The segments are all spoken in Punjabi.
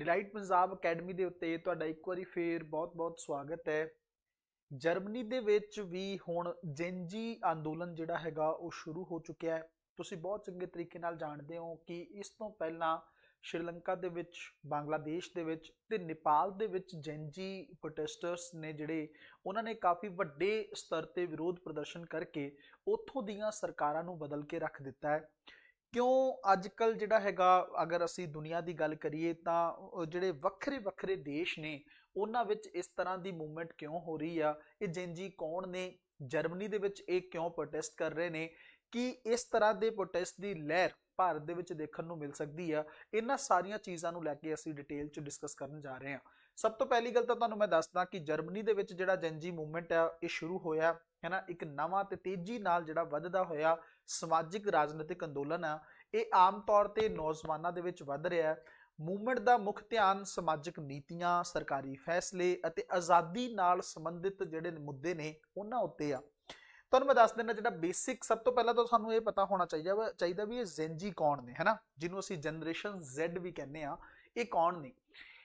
ਡਿਲਾਈਟ ਪੰਜਾਬ ਅਕੈਡਮੀ ਦੇ ਉੱਤੇ ਤੁਹਾਡਾ ਇੱਕ ਵਾਰੀ ਫੇਰ ਬਹੁਤ-ਬਹੁਤ ਸਵਾਗਤ ਹੈ। ਜਰਮਨੀ ਦੇ ਵਿੱਚ ਵੀ ਹੁਣ ਜੈਨਜੀ ਅੰਦੋਲਨ ਜਿਹੜਾ ਹੈਗਾ ਉਹ ਸ਼ੁਰੂ ਹੋ ਚੁੱਕਿਆ ਹੈ। ਤੁਸੀਂ ਬਹੁਤ ਚੰਗੇ ਤਰੀਕੇ ਨਾਲ ਜਾਣਦੇ ਹੋ ਕਿ ਇਸ ਤੋਂ ਪਹਿਲਾਂ ਸ਼੍ਰੀਲੰਕਾ ਦੇ ਵਿੱਚ, ਬੰਗਲਾਦੇਸ਼ ਦੇ ਵਿੱਚ ਤੇ ਨੇਪਾਲ ਦੇ ਵਿੱਚ ਜੈਨਜੀ ਪ੍ਰੋਟੈਸਟਰਸ ਨੇ ਜਿਹੜੇ, ਉਹਨਾਂ ਨੇ ਕਾਫੀ ਵੱਡੇ ਸਤਰ ਤੇ ਵਿਰੋਧ ਪ੍ਰਦਰਸ਼ਨ ਕਰਕੇ ਉੱਥੋਂ ਦੀਆਂ ਸਰਕਾਰਾਂ ਨੂੰ ਬਦਲ ਕੇ ਰੱਖ ਦਿੱਤਾ ਹੈ। ਕਿਉਂ ਅੱਜ ਅੱਜਕੱਲ ਜਿਹੜਾ ਹੈਗਾ, ਅਗਰ ਅਸੀਂ ਦੁਨੀਆ ਦੀ ਗੱਲ ਕਰੀਏ ਤਾਂ ਜਿਹੜੇ ਵੱਖਰੇ ਵੱਖਰੇ ਦੇਸ਼ ਨੇ, ਉਹਨਾਂ ਵਿੱਚ ਇਸ ਤਰ੍ਹਾਂ ਦੀ ਮੂਵਮੈਂਟ ਕਿਉਂ ਹੋ ਰਹੀ ਆ? ਇਹ ਜੈਨਜੀ ਕੌਣ ਨੇ? ਜਰਮਨੀ ਦੇ ਵਿੱਚ ਇਹ ਕਿਉਂ ਪ੍ਰੋਟੈਸਟ ਕਰ ਰਹੇ ਨੇ? ਕਿ ਇਸ ਤਰ੍ਹਾਂ ਦੇ ਪ੍ਰੋਟੈਸਟ ਦੀ ਲਹਿਰ ਭਾਰਤ ਦੇ ਵਿੱਚ ਦੇਖਣ ਨੂੰ ਮਿਲ ਸਕਦੀ ਆ? ਇਹਨਾਂ ਸਾਰੀਆਂ ਚੀਜ਼ਾਂ ਨੂੰ ਲੈ ਕੇ ਅਸੀਂ ਡਿਟੇਲ 'ਚ ਡਿਸਕਸ ਕਰਨ ਜਾ ਰਹੇ ਹਾਂ। ਸਭ ਤੋਂ ਪਹਿਲੀ ਗੱਲ ਤਾਂ ਤੁਹਾਨੂੰ ਮੈਂ ਦੱਸਦਾ ਕਿ ਜਰਮਨੀ ਦੇ ਵਿੱਚ ਜਿਹੜਾ ਜੈਨਜੀ ਮੂਵਮੈਂਟ ਆ, ਇਹ ਸ਼ੁਰੂ ਹੋਇਆ ਹੈ ਨਾ ਇੱਕ ਨਵਾਂ ਤੇ ਤੇਜ਼ੀ ਨਾਲ ਜਿਹੜਾ ਵੱਧਦਾ ਹੋਇਆ ਸਮਾਜਿਕ ਰਾਜਨੀਤਿਕ ਅੰਦੋਲਨ ਆ, ਇਹ ਆਮ ਤੌਰ ਤੇ ਨੌਜਵਾਨਾਂ ਦੇ ਵਿੱਚ ਵੱਧ ਰਿਹਾ ਹੈ। ਮੂਵਮੈਂਟ ਦਾ ਮੁੱਖ ਧਿਆਨ ਸਮਾਜਿਕ ਨੀਤੀਆਂ, ਸਰਕਾਰੀ ਫੈਸਲੇ ਅਤੇ ਆਜ਼ਾਦੀ ਨਾਲ ਸੰਬੰਧਿਤ ਜਿਹੜੇ ਮੁੱਦੇ ਨੇ, ਉਹਨਾਂ ਉੱਤੇ ਆ। ਤੁਹਾਨੂੰ ਮੈਂ ਦੱਸ ਦਿੰਦਾ ਜਿਹੜਾ ਬੇਸਿਕ ਸਭ ਤੋਂ ਪਹਿਲਾਂ ਤਾਂ ਸਾਨੂੰ ਇਹ ਪਤਾ ਹੋਣਾ ਚਾਹੀਦਾ ਵਾ, ਚਾਹੀਦਾ ਵੀ ਇਹ ਜ਼ੈਨਜੀ ਕੌਣ ਨੇ, ਹੈਨਾ, ਜਿਹਨੂੰ ਅਸੀਂ ਜਨਰੇਸ਼ਨ Z ਵੀ ਕਹਿੰਦੇ ਆ, ਇਹ ਕੌਣ ਨੇ?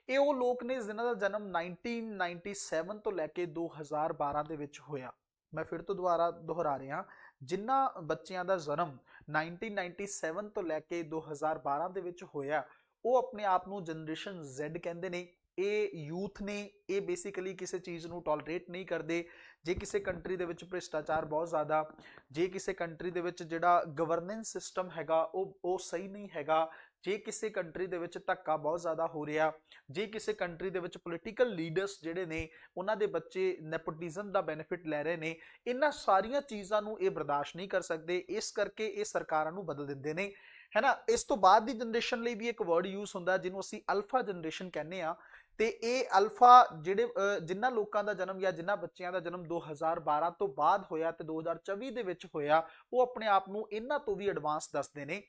ਇਹ ਉਹ ਲੋਕ ਨੇ ਜਿਨ੍ਹਾਂ ਦਾ ਜਨਮ 1997 ਤੋਂ ਲੈ ਕੇ 2012 ਦੇ ਵਿੱਚ ਹੋਇਆ। ਮੈਂ ਫਿਰ ਤੋਂ ਦੁਬਾਰਾ ਦੁਹਰਾ ਰਿਹਾ। ਜਿਨ੍ਹਾਂ ਬੱਚਿਆਂ ਦਾ ਜਨਮ 1997 ਤੋਂ ਲੈ ਕੇ 2012 ਦੇ ਵਿੱਚ ਹੋਇਆ, ਉਹ ਆਪਣੇ ਆਪ ਨੂੰ ਜਨਰੇਸ਼ਨ Z ਕਹਿੰਦੇ ਨੇ। ਇਹ ਯੂਥ ਨੇ, ਇਹ ਬੇਸਿਕਲੀ ਕਿਸੇ ਚੀਜ਼ ਨੂੰ ਟੋਲਰੇਟ ਨਹੀਂ ਕਰਦੇ। ਜੇ ਕਿਸੇ ਕੰਟਰੀ ਦੇ ਵਿੱਚ ਭ੍ਰਿਸ਼ਟਾਚਾਰ ਬਹੁਤ ਜ਼ਿਆਦਾ, ਜੇ ਕਿਸੇ ਕੰਟਰੀ ਦੇ ਵਿੱਚ ਜਿਹੜਾ ਗਵਰਨੈਂਸ ਸਿਸਟਮ ਹੈਗਾ, ਉਹ ਉਹ ਸਹੀ ਨਹੀਂ ਹੈਗਾ ਜੇ ਕਿਸੇ ਕੰਟਰੀ ਦੇ ਵਿੱਚ ਧੱਕਾ ਬਹੁਤ ਜ਼ਿਆਦਾ ਹੋ ਰਿਹਾ, ਜੇ ਕਿਸੇ ਕੰਟਰੀ ਦੇ ਵਿੱਚ ਪੋਲੀਟੀਕਲ ਲੀਡਰਸ ਜਿਹੜੇ ਨੇ, ਉਹਨਾਂ ਦੇ ਬੱਚੇ ਨੈਪੋਟਿਜ਼ਮ ਦਾ ਬੈਨੀਫਿਟ ਲੈ ਰਹੇ ਨੇ, ਇਹਨਾਂ ਸਾਰੀਆਂ ਚੀਜ਼ਾਂ ਨੂੰ ਇਹ ਬਰਦਾਸ਼ਤ ਨਹੀਂ ਕਰ ਸਕਦੇ, ਇਸ ਕਰਕੇ ਇਹ ਸਰਕਾਰਾਂ ਨੂੰ ਬਦਲ ਦਿੰਦੇ ਨੇ। ਹੈਨਾ ਇਸ ਤੋਂ ਬਾਅਦ ਦੀ ਜਨਰੇਸ਼ਨ ਲਈ ਵੀ ਇੱਕ ਵਰਡ ਯੂਜ਼ ਹੁੰਦਾ, ਜਿਹਨੂੰ ਅਸੀਂ ਅਲਫਾ ਜਨਰੇਸ਼ਨ ਕਹਿੰਦੇ ਆ ਤੇ ਇਹ ਅਲਫਾ ਜਿਹੜੇ ਜਿਨ੍ਹਾਂ ਲੋਕਾਂ ਦਾ ਜਨਮ ਜਾਂ ਜਿਨ੍ਹਾਂ ਬੱਚਿਆਂ ਦਾ ਜਨਮ 2012 ਤੋਂ ਬਾਅਦ ਹੋਇਆ ਤੇ 2024 ਦੇ ਵਿੱਚ ਹੋਇਆ, ਉਹ ਆਪਣੇ ਆਪ ਨੂੰ ਇਹਨਾਂ ਤੋਂ ਵੀ ਐਡਵਾਂਸ ਦੱਸਦੇ ਨੇ।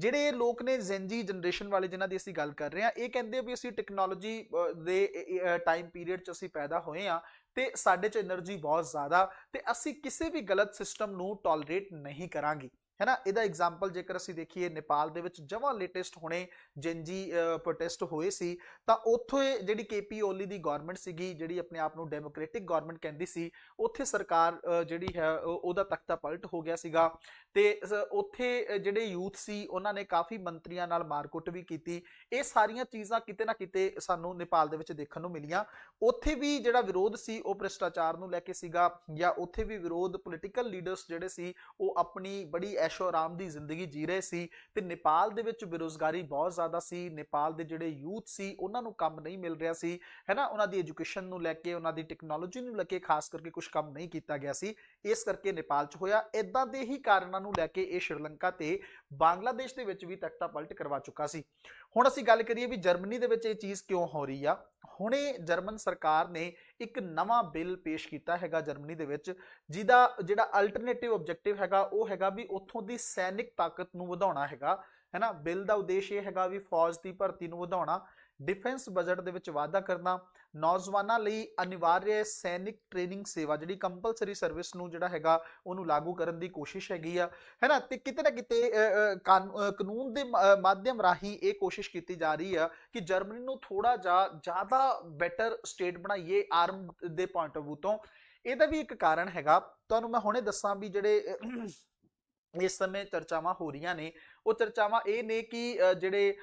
ਜਿਹੜੇ ਇਹ ਲੋਕ ਨੇ ਜ਼ੈਂਜੀ ਜਨਰੇਸ਼ਨ ਵਾਲੇ ਜਿਨ੍ਹਾਂ ਦੀ ਅਸੀਂ ਗੱਲ ਕਰ ਰਹੇ ਆ ਇਹ ਕਹਿੰਦੇ ਵੀ ਅਸੀਂ ਟੈਕਨੋਲੋਜੀ ਦੇ ਟਾਈਮ ਪੀਰੀਅਡ 'ਚ ਅਸੀਂ ਪੈਦਾ ਹੋਏ ਆ ਤੇ ਸਾਡੇ 'ਚ એનર્ਜੀ ਬਹੁਤ ਜ਼ਿਆਦਾ ਤੇ ਅਸੀਂ ਕਿਸੇ ਵੀ ਗਲਤ ਸਿਸਟਮ ਨੂੰ ਟੋਲਰੇਟ ਨਹੀਂ ਕਰਾਂਗੇ। ਹੈਨਾ ਇਹਦਾ ਐਗਜ਼ਾਮਪਲ ਜੇਕਰ ਅਸੀਂ ਦੇਖੀਏ, ਨੇਪਾਲ ਦੇ ਵਿੱਚ ਜਮਾਂ ਲੇਟੈਸਟ ਹੁਣੇ ਜੈਨਜੀ ਪ੍ਰੋਟੈਸਟ ਹੋਏ ਸੀ, ਤਾਂ ਉੱਥੇ ਜਿਹੜੀ ਕੇਪੀ ਓਲੀ ਦੀ ਗਵਰਨਮੈਂਟ ਸੀਗੀ, ਜਿਹੜੀ ਆਪਣੇ ਆਪ ਨੂੰ ਡੈਮੋਕ੍ਰੈਟਿਕ ਗਵਰਨਮੈਂਟ ਕਹਿੰਦੀ ਸੀ, ਉੱਥੇ ਸਰਕਾਰ ਜਿਹੜੀ ਹੈ ਉਹਦਾ ਤਖਤਾ ਪਲਟ ਹੋ ਗਿਆ ਸੀਗਾ ਤੇ ਉੱਥੇ ਜਿਹੜੇ ਯੂਥ ਸੀ, ਉਹਨਾਂ ਨੇ ਕਾਫੀ ਮੰਤਰੀਆਂ ਨਾਲ ਮਾਰਕੁੱਟ ਵੀ ਕੀਤੀ। ਇਹ ਸਾਰੀਆਂ ਚੀਜ਼ਾਂ ਕਿਤੇ ਨਾ ਕਿਤੇ ਸਾਨੂੰ ਨੇਪਾਲ ਦੇ ਵਿੱਚ ਦੇਖਣ ਨੂੰ ਮਿਲੀਆਂ। ਉੱਥੇ ਵੀ ਜਿਹੜਾ ਵਿਰੋਧ ਸੀ, ਉਹ ਭ੍ਰਿਸ਼ਟਾਚਾਰ ਨੂੰ ਲੈ ਕੇ ਸੀਗਾ ਜਾਂ ਉੱਥੇ ਵੀ ਵਿਰੋਧ ਪੋਲੀਟੀਕਲ ਲੀਡਰਸ ਜਿਹੜੇ ਸੀ, ਉਹ ਆਪਣੀ ਬੜੀ ਐਸ਼ੋ ਆਰਾਮ ਦੀ ਜ਼ਿੰਦਗੀ ਜੀ ਰਹੇ ਸੀ ਤੇ ਨੇਪਾਲ ਦੇ ਵਿੱਚ ਬੇਰੋਜ਼ਗਾਰੀ ਬਹੁਤ ਜ਼ਿਆਦਾ ਸੀ। ਨੇਪਾਲ ਦੇ ਜਿਹੜੇ ਯੂਥ ਸੀ, ਉਹਨਾਂ ਨੂੰ ਕੰਮ ਨਹੀਂ ਮਿਲ ਰਿਹਾ ਸੀ, ਹੈਨਾ? ਉਹਨਾਂ ਦੀ ਐਜੂਕੇਸ਼ਨ ਨੂੰ ਲੈ ਕੇ, ਉਹਨਾਂ ਦੀ ਟੈਕਨੋਲੋਜੀ ਨੂੰ ਲੈ ਕੇ ਖਾਸ ਕਰਕੇ ਕੁਝ ਕੰਮ ਨਹੀਂ ਕੀਤਾ ਗਿਆ ਸੀ। ਇਸ ਕਰਕੇ ਨੇਪਾਲ 'ਚ ਹੋਇਆ। ਇਦਾਂ ਦੇ ਹੀ ਕਾਰਨਾਂ ਨੂੰ ਲੈ ਕੇ ਇਹ ਸ਼੍ਰੀਲੰਕਾ ਤੇ ਬੰਗਲਾਦੇਸ਼ ਦੇ ਵਿੱਚ ਵੀ ਤਖਤਾ ਪਲਟ ਕਰਵਾ ਚੁੱਕਾ ਸੀ। ਹੁਣ ਅਸੀਂ ਗੱਲ ਕਰੀਏ ਵੀ ਜਰਮਨੀ ਦੇ ਵਿੱਚ ਇਹ ਚੀਜ਼ ਕਿਉਂ ਹੋ ਰਹੀ ਆ? ਹੁਣੇ ਜਰਮਨ ਸਰਕਾਰ ਨੇ ਇੱਕ ਨਵਾਂ ਬਿੱਲ ਪੇਸ਼ ਕੀਤਾ ਹੈਗਾ ਜਰਮਨੀ ਦੇ ਵਿੱਚ, ਜਿਹਦਾ ਜਿਹੜਾ ਅਲਟਰਨੇਟਿਵ ਆਬਜੈਕਟਿਵ ਹੈਗਾ, ਉਹ ਹੈਗਾ ਵੀ ਉੱਥੋਂ ਦੀ ਸੈਨਿਕ ਤਾਕਤ ਨੂੰ ਵਧਾਉਣਾ ਹੈਗਾ, ਹੈਨਾ? ਬਿੱਲ ਦਾ ਉਦੇਸ਼ ਇਹ ਹੈਗਾ ਵੀ ਫੌਜ ਦੀ ਭਰਤੀ ਨੂੰ ਵਧਾਉਣਾ। ਡਿਫੈਂਸ ਬਜਟ ਦੇ ਵਿੱਚ ਵਾਧਾ ਕਰਨਾ, ਨੌਜਵਾਨਾਂ ਲਈ ਅਨਿਵਾਰਿਆ ਸੈਨਿਕ ਟ੍ਰੇਨਿੰਗ ਸੇਵਾ, ਜਿਹੜੀ ਕੰਪਲਸਰੀ ਸਰਵਿਸ ਨੂੰ ਜਿਹੜਾ ਹੈਗਾ, ਉਹਨੂੰ ਲਾਗੂ ਕਰਨ ਦੀ ਕੋਸ਼ਿਸ਼ ਹੈਗੀ ਆ। ਹੈਨਾ? ਤੇ ਕਿਤੇ ਨਾ ਕਿਤੇ ਕਾਨੂੰਨ ਦੇ ਮਾਧਿਅਮ ਰਾਹੀਂ ਇਹ ਕੋਸ਼ਿਸ਼ ਕੀਤੀ ਜਾ ਰਹੀ ਆ ਕਿ ਜਰਮਨੀ ਨੂੰ ਥੋੜਾ ਜਿਹਾ ਜ਼ਿਆਦਾ ਬੈਟਰ ਸਟੇਟ ਬਣਾਈਏ ਆਰਮ ਦੇ ਪੁਆਇੰਟ ਆਫ View ਤੋਂ। ਇਹਦਾ ਵੀ ਇੱਕ ਕਾਰਨ ਹੈਗਾ। ਤੁਹਾਨੂੰ ਮੈਂ ਹੁਣੇ ਦੱਸਾਂ ਵੀ ਜਿਹੜੇ ਇਸ ਸਮੇਂ ਚਰਚਾਵਾਂ ਹੋ ਰਹੀਆਂ ਨੇ। ਉਹ ਚਰਚਾਵਾਂ ਇਹ ਨੇ ਕਿ ਜਿਹੜੇ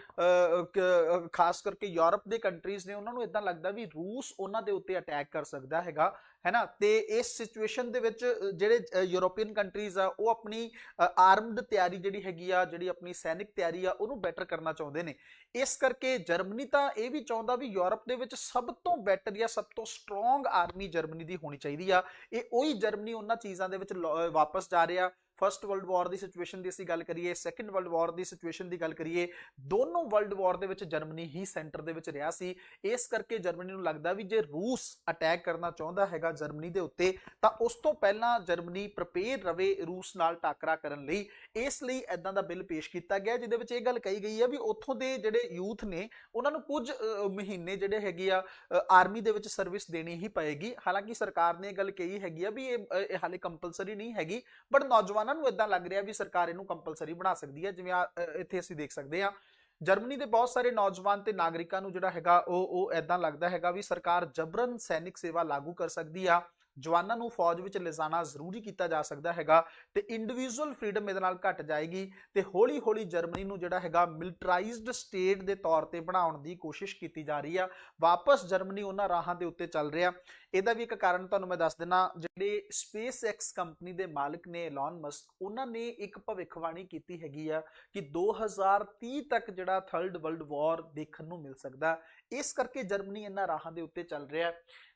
ਖਾਸ ਕਰਕੇ ਯੂਰਪ ਦੇ ਕੰਟਰੀਜ਼ ਨੇ, ਉਹਨਾਂ ਨੂੰ ਇਦਾਂ ਲੱਗਦਾ ਵੀ ਰੂਸ ਉਹਨਾਂ ਦੇ ਉੱਤੇ ਅਟੈਕ ਕਰ ਸਕਦਾ ਹੈਗਾ ਹੈਨਾ ਤੇ ਇਸ ਸਿਚੁਏਸ਼ਨ ਦੇ ਵਿੱਚ ਜਿਹੜੇ ਯੂਰੋਪੀਅਨ ਕੰਟਰੀਜ਼ ਆ, ਉਹ ਆਪਣੀ ਆਰਮਡ ਤਿਆਰੀ ਜਿਹੜੀ ਹੈਗੀ ਆ, ਜਿਹੜੀ ਆਪਣੀ ਸੈਨਿਕ ਤਿਆਰੀ ਆ, ਉਹਨੂੰ ਬੈਟਰ ਕਰਨਾ ਚਾਹੁੰਦੇ ਨੇ। ਇਸ ਕਰਕੇ ਜਰਮਨੀ ਤਾਂ ਇਹ ਵੀ ਚਾਹੁੰਦਾ ਵੀ ਯੂਰਪ ਦੇ ਵਿੱਚ ਸਭ ਤੋਂ ਬੈਟਰ ਜਾਂ ਸਭ ਤੋਂ ਸਟਰੋਂਗ ਆਰਮੀ ਜਰਮਨੀ ਦੀ ਹੋਣੀ ਚਾਹੀਦੀ ਆ। ਇਹ ਉਹੀ ਜਰਮਨੀ ਉਹਨਾਂ ਚੀਜ਼ਾਂ ਦੇ ਵਿੱਚ ਵਾਪਸ ਜਾ ਰਿਹਾ। ਫਰਸਟ ਵਰਲਡ ਵਾਰ ਦੀ ਸਿਚੁਏਸ਼ਨ ਦੀ ਅਸੀਂ ਗੱਲ ਕਰੀਏ ਸੈਕੰਡ ਵਰਲਡ ਵਾਰ ਦੀ ਸਿਚੁਏਸ਼ਨ ਦੀ ਗੱਲ ਕਰੀਏ, ਦੋਨੋਂ ਵਰਲਡ ਵਾਰ ਦੇ ਵਿੱਚ ਜਰਮਨੀ ਹੀ ਸੈਂਟਰ ਦੇ ਵਿੱਚ ਰਿਹਾ ਸੀ। ਇਸ ਕਰਕੇ ਜਰਮਨੀ ਨੂੰ ਲੱਗਦਾ ਵੀ ਜੇ ਰੂਸ ਅਟੈਕ ਕਰਨਾ ਚਾਹੁੰਦਾ ਹੈਗਾ ਜਰਮਨੀ ਦੇ ਉੱਤੇ, ਤਾਂ ਉਸ ਤੋਂ ਪਹਿਲਾਂ ਜਰਮਨੀ ਪ੍ਰਪੇਅਰ ਰਵੇ ਰੂਸ ਨਾਲ ਟਾਕਰਾ ਕਰਨ ਲਈ। ਇਸ ਲਈ ਐਦਾਂ ਦਾ ਬਿੱਲ ਪੇਸ਼ ਕੀਤਾ ਗਿਆ, ਜਿਹਦੇ ਵਿੱਚ ਇਹ ਗੱਲ ਕਹੀ ਗਈ ਹੈ ਵੀ ਉੱਥੋਂ ਦੇ ਜਿਹੜੇ ਯੂਥ ਨੇ, ਉਹਨਾਂ ਨੂੰ ਕੁਝ ਮਹੀਨੇ ਜਿਹੜੇ ਹੈਗੇ ਆ ਆਰਮੀ ਦੇ ਵਿੱਚ ਸਰਵਿਸ ਦੇਣੀ ਹੀ ਪਏਗੀ। ਹਾਲਾਂਕਿ ਸਰਕਾਰ ਨੇ ਇਹ ਗੱਲ ਕਹੀ ਹੈਗੀ ਆ ਵੀ ਇਹ ਹਾਲੇ ਕੰਪਲਸਰੀ ਨਹੀਂ ਹੈਗੀ ਬਟ ਨੌਜਵਾਨ ਨੌਜਵਾਨਾਂ ਨੂੰ ਇਦਾਂ ਲੱਗ ਰਿਹਾ ਵੀ ਸਰਕਾਰ ਇਹਨੂੰ ਕੰਪਲਸਰੀ ਬਣਾ ਸਕਦੀ ਹੈ, ਜਿਵੇਂ ਇੱਥੇ ਅਸੀਂ ਦੇਖ ਸਕਦੇ ਹਾਂ। ਜਰਮਨੀ ਦੇ ਬਹੁਤ ਸਾਰੇ ਨੌਜਵਾਨ ਤੇ ਨਾਗਰਿਕਾਂ ਨੂੰ ਜਿਹੜਾ ਹੈਗਾ, ਉਹ ਉਹ ਐਦਾਂ ਲੱਗਦਾ ਹੈਗਾ ਵੀ ਸਰਕਾਰ ਜਬਰਨ ਸੈਨਿਕ ਸੇਵਾ ਲਾਗੂ ਕਰ ਸਕਦੀ ਆ। ਜਵਾਨਾਂ ਨੂੰ ਫੌਜ ਵਿੱਚ ਲਿਜਾਣਾ ਜ਼ਰੂਰੀ ਕੀਤਾ ਜਾ ਸਕਦਾ ਹੈਗਾ ਤੇ ਇੰਡੀਵਿਜੂਅਲ ਫਰੀडम ਇਹਦੇ ਨਾਲ ਘਟ ਜਾਏਗੀ ਤੇ ਹੌਲੀ-ਹੌਲੀ ਜਰਮਨੀ ਨੂੰ ਜਿਹੜਾ ਹੈਗਾ ਮਿਲਟਰਾਈਜ਼ਡ ਸਟੇਟ ਦੇ ਤੌਰ ਤੇ ਬਣਾਉਣ ਦੀ ਕੋਸ਼ਿਸ਼ ਕੀਤੀ ਜਾ ਰਹੀ ਆ। ਵਾਪਸ ਜਰਮਨੀ ਉਹਨਾਂ ਰਾਹਾਂ ਦੇ ਉੱਤੇ ਚੱਲ ਰਿਹਾ। ਇਹਦਾ ਵੀ ਇੱਕ ਕਾਰਨ ਤੁਹਾਨੂੰ ਮੈਂ ਦੱਸ ਦਿੰਨਾ, ਜਿਹੜੇ ਸਪੇਸ ਐਕਸ ਕੰਪਨੀ ਦੇ ਮਾਲਕ ਨੇ ਐਲਨ ਮਸਕ ਉਹਨਾਂ ਨੇ ਇੱਕ ਭਵਿੱਖਬਾਣੀ ਕੀਤੀ ਹੈਗੀ ਆ ਕਿ 2030 ਤੱਕ ਜਿਹੜਾ ਥਰਡ ਵਰਲਡ ਵਾਰ ਦੇਖਣ ਨੂੰ ਮਿਲ ਸਕਦਾ। ਇਸ ਕਰਕੇ ਜਰਮਨੀ ਇਹਨਾਂ ਰਾਹਾਂ ਦੇ ਉੱਤੇ ਚੱਲ ਰਿਹਾ।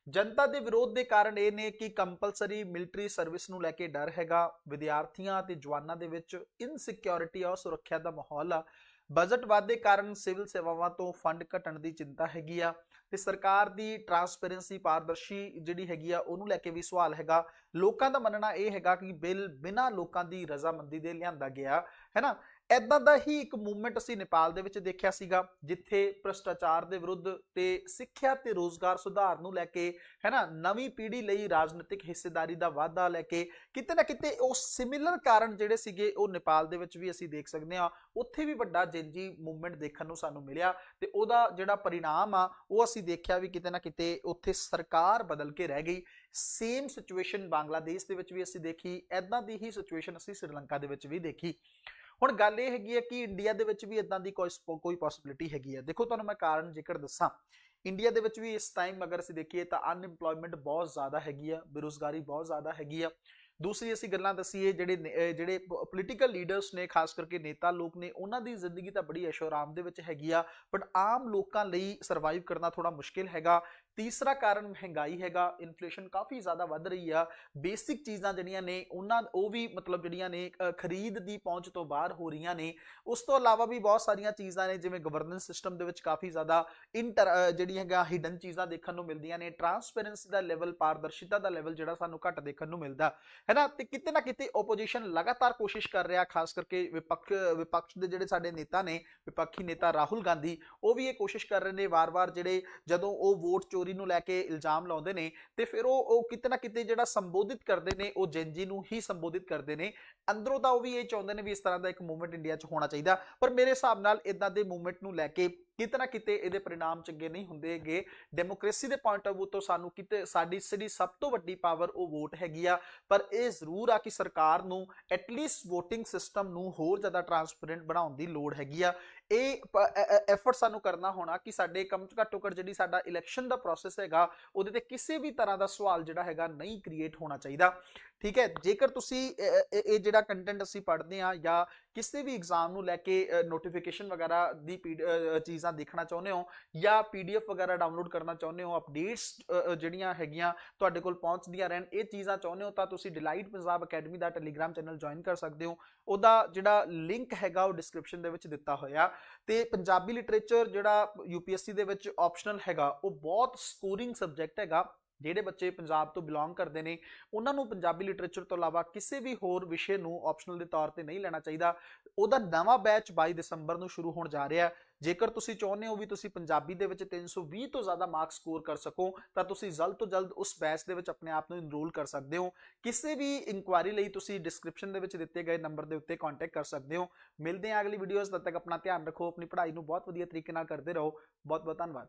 ਜਨਤਾ ਦੇ ਵਿਰੋਧ ਦੇ ਕਾਰਨ ਇਹ ਨੇ ਕਿ ਕੰਪਲਸਰੀ ਮਿਲਟਰੀ ਸਰਵਿਸ ਨੂੰ ਲੈ ਕੇ ਡਰ ਹੈਗਾ। ਵਿਦਿਆਰਥੀਆਂ ਤੇ ਜਵਾਨਾਂ ਦੇ ਵਿੱਚ ਇਨਸਿਕਿਉਰਿਟੀ ਆ ਸੁਰੱਖਿਆ ਦਾ ਮਾਹੌਲ ਆ। ਬਜਟ ਵਾਧੇ ਕਾਰਨ ਸਿਵਲ ਸੇਵਾਵਾਂ ਤੋਂ ਫੰਡ ਘਟਣ ਦੀ ਚਿੰਤਾ ਹੈਗੀ ਆ ਤੇ ਸਰਕਾਰ ਦੀ ਟਰਾਂਸਪੇਰੈਂਸੀ ਪਾਰਦਰਸ਼ੀ ਜਿਹੜੀ ਹੈਗੀ ਆ, ਉਹਨੂੰ ਲੈ ਕੇ ਵੀ ਸਵਾਲ ਹੈਗਾ। ਲੋਕਾਂ ਦਾ ਮੰਨਣਾ ਇਹ ਹੈਗਾ ਕਿ ਬਿੱਲ ਬਿਨਾਂ ਲੋਕਾਂ ਦੀ ਰਜ਼ਾਮੰਦੀ ਦੇ ਲਿਆਂਦਾ ਗਿਆ, ਹੈ ਨਾ? ਐਦਾਂ ਦਾ ਹੀ ਇੱਕ ਮੂਵਮੈਂਟ ਅਸੀਂ ਨੇਪਾਲ ਦੇ ਵਿੱਚ ਦੇਖਿਆ ਸੀਗਾ, ਜਿੱਥੇ ਭ੍ਰਸ਼ਟਾਚਾਰ ਦੇ ਵਿਰੁੱਧ ਤੇ ਸਿੱਖਿਆ ਤੇ ਰੋਜ਼ਗਾਰ ਸੁਧਾਰ ਨੂੰ ਲੈ ਕੇ, ਹੈਨਾ, ਨਵੀਂ ਪੀੜ੍ਹੀ ਲਈ ਰਾਜਨੀਤਿਕ ਹਿੱਸੇਦਾਰੀ ਦਾ ਵਾਅਦਾ ਲੈ ਕੇ, ਕਿਤੇ ਨਾ ਕਿਤੇ ਉਹ ਸਿਮਿਲਰ ਕਾਰਨ ਜਿਹੜੇ ਸੀਗੇ, ਉਹ ਨੇਪਾਲ ਦੇ ਵਿੱਚ ਵੀ ਅਸੀਂ ਦੇਖ ਸਕਦੇ ਹਾਂ। ਉੱਥੇ ਵੀ ਵੱਡਾ ਜੈਨਜੀ ਮੂਵਮੈਂਟ ਦੇਖਣ ਨੂੰ ਸਾਨੂੰ ਮਿਲਿਆ ਤੇ ਉਹਦਾ ਜਿਹੜਾ ਪਰਿਣਾਮ ਆ, ਉਹ ਅਸੀਂ ਦੇਖਿਆ ਵੀ ਕਿਤੇ ਨਾ ਕਿਤੇ ਉੱਥੇ ਸਰਕਾਰ ਬਦਲ ਕੇ ਰਹਿ ਗਈ। ਸੇਮ ਸਿਚੁਏਸ਼ਨ ਬੰਗਲਾਦੇਸ਼ ਦੇ ਵਿੱਚ ਵੀ ਅਸੀਂ ਦੇਖੀ ਐਦਾਂ ਦੀ ਹੀ ਸਿਚੁਏਸ਼ਨ ਅਸੀਂ ਸ੍ਰੀਲੰਕਾ ਦੇ ਵਿੱਚ ਵੀ ਦੇਖੀ। ਹੁਣ ਗੱਲ ਇਹ ਹੈਗੀ ਹੈ ਕਿ ਇੰਡੀਆ ਦੇ ਵਿੱਚ ਵੀ ਇਦਾਂ ਦੀ ਕੋਈ ਕੋਈ ਪੋਸਿਬਿਲਿਟੀ ਹੈਗੀ ਹੈ। ਦੇਖੋ, ਤੁਹਾਨੂੰ ਮੈਂ ਕਾਰਨ ਜ਼ਿਕਰ ਦੱਸਾਂ ਇੰਡੀਆ ਦੇ ਵਿੱਚ ਵੀ ਇਸ ਟਾਈਮ ਅਗਰ ਅਸੀਂ ਦੇਖੀਏ ਤਾਂ ਅਨਇੰਪਲੋਇਮੈਂਟ ਬਹੁਤ ਜ਼ਿਆਦਾ ਹੈਗੀ ਆ, ਬੇਰੋਜ਼ਗਾਰੀ ਬਹੁਤ ਜ਼ਿਆਦਾ ਹੈਗੀ ਆ। ਦੂਸਰੀ ਅਸੀਂ ਗੱਲਾਂ ਦਸੀਏ, ਜਿਹੜੇ ਨੇ- ਜਿਹੜੇ ਪੋਲੀਟੀਕਲ ਲੀਡਰਸ ਨੇ, ਖਾਸ ਕਰਕੇ ਨੇਤਾ ਲੋਕ ਨੇ, ਉਹਨਾਂ ਦੀ ਜ਼ਿੰਦਗੀ ਤਾਂ ਬੜੀ ਐਸ਼ੋ ਆਰਾਮ ਦੇ ਵਿੱਚ ਹੈਗੀ ਆ ਬਟ ਆਮ ਲੋਕਾਂ ਲਈ ਸਰਵਾਈਵ ਕਰਨਾ ਥੋੜਾ ਮੁਸ਼ਕਿਲ ਹੈਗਾ। ਤੀਸਰਾ ਕਾਰਨ ਮਹਿੰਗਾਈ ਹੈਗਾ ਇਨਫਲੇਸ਼ਨ ਕਾਫੀ ਜ਼ਿਆਦਾ ਵੱਧ ਰਹੀ ਆ। ਬੇਸਿਕ ਚੀਜ਼ਾਂ ਜਿਹੜੀਆਂ ਨੇ, ਉਹਨਾਂ, ਉਹ ਵੀ ਮਤਲਬ ਜਿਹੜੀਆਂ ਨੇ ਖਰੀਦ ਦੀ ਪਹੁੰਚ ਤੋਂ ਬਾਹਰ ਹੋ ਰਹੀਆਂ ਨੇ। ਉਸ ਤੋਂ ਇਲਾਵਾ ਵੀ ਬਹੁਤ ਸਾਰੀਆਂ ਚੀਜ਼ਾਂ ਨੇ, ਜਿਵੇਂ ਗਵਰਨੈਂਸ ਸਿਸਟਮ ਦੇ ਵਿੱਚ ਕਾਫੀ ਜ਼ਿਆਦਾ ਇੰਟਰ ਅਹ ਜਿਹੜੀਆਂ ਹੈਗਾ ਹਿਡਨ ਚੀਜ਼ਾਂ ਦੇਖਣ ਨੂੰ ਮਿਲਦੀਆਂ ਨੇ। ਟਰਾਂਸਪੇਰੈਂਸੀ ਦਾ ਲੈਵਲ ਪਾਰਦਰਸ਼ਿਤਾ ਦਾ ਲੈਵਲ ਜਿਹੜਾ ਸਾਨੂੰ ਘੱਟ ਦੇਖਣ ਨੂੰ ਮਿਲਦਾ। ਹੈ ਨਾ ਤੇ ਕਿਤੇ ਨਾ ਕਿਤੇ ਆਪੋਜੀਸ਼ਨ ਲਗਾਤਾਰ ਕੋਸ਼ਿਸ਼ ਕਰ ਰਿਹਾ, ਖਾਸ ਕਰਕੇ ਵਿਪੱਖ ਵਿਪੱਖ ਦੇ ਜਿਹੜੇ ਸਾਡੇ ਨੇਤਾ ਨੇ, ਵਿਪੱਖੀ ਨੇਤਾ ਰਾਹੁਲ ਗਾਂਧੀ, ਉਹ ਵੀ ਇਹ ਕੋਸ਼ਿਸ਼ ਕਰ ਰਹੇ ਨੇ ਵਾਰ-ਵਾਰ ਜਿਹੜੇ ਜਦੋਂ ਉਹ ਵੋਟ ਚੋਰੀ ਨੂੰ ਲੈ ਕੇ ਇਲਜ਼ਾਮ ਲਾਉਂਦੇ ਨੇ ਤੇ ਫਿਰ ਉਹ ਉਹ ਕਿਤੇ ਨਾ ਕਿਤੇ ਜਿਹੜਾ ਸੰਬੋਧਿਤ ਕਰਦੇ ਨੇ, ਉਹ ਜੈਨਜੀ ਨੂੰ ਹੀ ਸੰਬੋਧਿਤ ਕਰਦੇ ਨੇ। ਅੰਦਰੋਂ ਤਾਂ ਉਹ ਵੀ ਇਹ ਚਾਹੁੰਦੇ ਨੇ ਵੀ ਇਸ ਤਰ੍ਹਾਂ ਦਾ ਇੱਕ ਮੂਵਮੈਂਟ ਇੰਡੀਆ 'ਚ ਹੋਣਾ ਚਾਹੀਦਾ। ਪਰ ਮੇਰੇ ਹਿਸਾਬ ਨਾਲ ਇਦਾਂ ਦੇ ਮੂਵਮੈਂਟ ਨੂੰ ਲੈ ਕੇ ਕਿਤੇ ਨਾ ਕਿਤੇ ਇਹਦੇ ਪਰਿਣਾਮ ਚੰਗੇ ਨਹੀਂ ਹੁੰਦੇਗੇ। ਡੈਮੋਕ੍ਰੇਸੀ ਦੇ ਪੁਆਇੰਟ ਆਫ View ਤੋਂ ਸਾਨੂੰ ਕਿਤੇ ਸਾਡੀ ਜਿਹੜੀ ਸਭ ਤੋਂ ਵੱਡੀ ਪਾਵਰ ਉਹ ਵੋਟ ਹੈਗੀ ਆ। ਪਰ ਇਹ ਜ਼ਰੂਰ ਆ ਕਿ ਸਰਕਾਰ ਨੂੰ ਐਟਲੀਸਟ VOTING ਸਿਸਟਮ ਨੂੰ ਹੋਰ ਜ਼ਿਆਦਾ ਟਰਾਂਸਪੇਰੈਂਟ ਬਣਾਉਣ ਦੀ ਲੋੜ ਹੈਗੀ ਆ। ਇਹ ਐਫਰਟ ਸਾਨੂੰ ਕਰਨਾ ਹੋਣਾ ਕਿ ਸਾਡੇ ਕਮ ਘੱਟੋ ਘੱਟ ਜਿਹੜੀ ਸਾਡਾ ਇਲੈਕਸ਼ਨ ਦਾ ਪ੍ਰੋਸੈਸ ਹੈਗਾ, ਉਹਦੇ ਤੇ ਕਿਸੇ ਵੀ ਤਰ੍ਹਾਂ ਦਾ ਸਵਾਲ ਜਿਹੜਾ ਹੈਗਾ ਨਹੀਂ ਕ੍ਰੀਏਟ ਹੋਣਾ ਚਾਹੀਦਾ। ਠੀਕ ਹੈ? ਜੇਕਰ ਤੁਸੀਂ ਇਹ- ਜਿਹੜਾ ਕੰਟੈਂਟ ਅਸੀਂ ਪੜ੍ਹਦੇ ਆ ਜਾਂ ਕਿਸੇ ਵੀ ਐਗਜ਼ਾਮ ਨੂੰ ਲੈ ਕੇ ਨੋਟੀਫਿਕੇਸ਼ਨ ਵਗੈਰਾ ਦੀ ਪੀ- ਚੀਜ਼ਾਂ ਦੇਖਣਾ ਚਾਹੁੰਦੇ ਹੋ ਜਾਂ ਪੀਡੀਐਫ ਵਗੈਰਾ ਡਾਊਨਲੋਡ ਕਰਨਾ ਚਾਹੁੰਦੇ ਹੋ ਅਪਡੇਟਸ ਜਿਹੜੀਆਂ ਹੈਗੀਆਂ ਤੁਹਾਡੇ ਕੋਲ ਪਹੁੰਚਦੀਆਂ ਰਹਿਣ, ਇਹ ਚੀਜ਼ਾਂ ਚਾਹੁੰਦੇ ਹੋ ਤਾਂ ਤੁਸੀਂ ਡਿਲਾਈਟ ਪੰਜਾਬ ਅਕੈਡਮੀ ਦਾ ਟੈਲੀਗ੍ਰਾਮ ਚੈਨਲ ਜੁਆਇਨ ਕਰ ਸਕਦੇ ਹੋ। ਉਹਦਾ ਜਿਹੜਾ ਲਿੰਕ ਹੈਗਾ ਉਹ ਡਿਸਕ੍ਰਿਪਸ਼ਨ ਦੇ ਵਿੱਚ ਦਿੱਤਾ ਹੋਇਆ। ਤੇ ਪੰਜਾਬੀ ਲਿਟਰੇਚਰ ਜਿਹੜਾ ਯੂਪੀਐਸਸੀ ਦੇ ਵਿੱਚ ਆਪਸ਼ਨਲ ਹੈਗਾ, ਉਹ ਬਹੁਤ ਸਕੋਰਿੰਗ ਸਬਜੈਕਟ ਹੈਗਾ। ਜਿਹੜੇ ਬੱਚੇ ਪੰਜਾਬ ਤੋਂ ਬਿਲੋਂਗ ਕਰਦੇ ਨੇ, ਉਹਨਾਂ ਨੂੰ ਪੰਜਾਬੀ ਲਿਟਰੇਚਰ ਤੋਂ ਇਲਾਵਾ ਕਿਸੇ ਵੀ ਹੋਰ ਵਿਸ਼ੇ ਨੂੰ ਆਪਸ਼ਨਲ ਦੇ ਤੌਰ ਤੇ ਨਹੀਂ ਲੈਣਾ ਚਾਹੀਦਾ। ਉਹਦਾ ਨਵਾਂ ਬੈਚ 22 ਦਸੰਬਰ ਨੂੰ ਸ਼ੁਰੂ ਹੋਣ ਜਾ ਰਿਹਾ ਹੈ। ਜੇਕਰ ਤੁਸੀਂ ਚਾਹੁੰਦੇ ਹੋ ਵੀ ਤੁਸੀਂ ਪੰਜਾਬੀ ਦੇ ਵਿੱਚ 320 ਤੋਂ ਜ਼ਿਆਦਾ ਮਾਰਕਸ ਸਕੋਰ ਕਰ ਸਕੋ, ਤਾਂ ਤੁਸੀਂ ਜਲਦ ਤੋਂ ਜਲਦ ਉਸ ਬੈਚ ਦੇ ਵਿੱਚ ਆਪਣੇ ਆਪ ਨੂੰ ਇਨਰੋਲ ਕਰ ਸਕਦੇ ਹੋ। ਕਿਸੇ ਵੀ ਇਨਕੁਆਇਰੀ ਲਈ ਤੁਸੀਂ ਡਿਸਕ੍ਰਿਪਸ਼ਨ ਦੇ ਵਿੱਚ ਦਿੱਤੇ ਗਏ ਨੰਬਰ ਦੇ ਉੱਤੇ ਕੰਟੈਕਟ ਕਰ ਸਕਦੇ ਹੋ। ਮਿਲਦੇ ਹਾਂ ਅਗਲੀ ਵੀਡੀਓਜ਼ ਤਦ ਤੱਕ ਆਪਣਾ ਧਿਆਨ ਰੱਖੋ, ਆਪਣੀ ਪੜ੍ਹਾਈ ਨੂੰ ਬਹੁਤ ਵਧੀਆ ਤਰੀਕੇ ਨਾਲ ਕਰਦੇ ਰਹੋ। ਬਹੁਤ ਬਹੁਤ ਧੰਨਵਾਦ।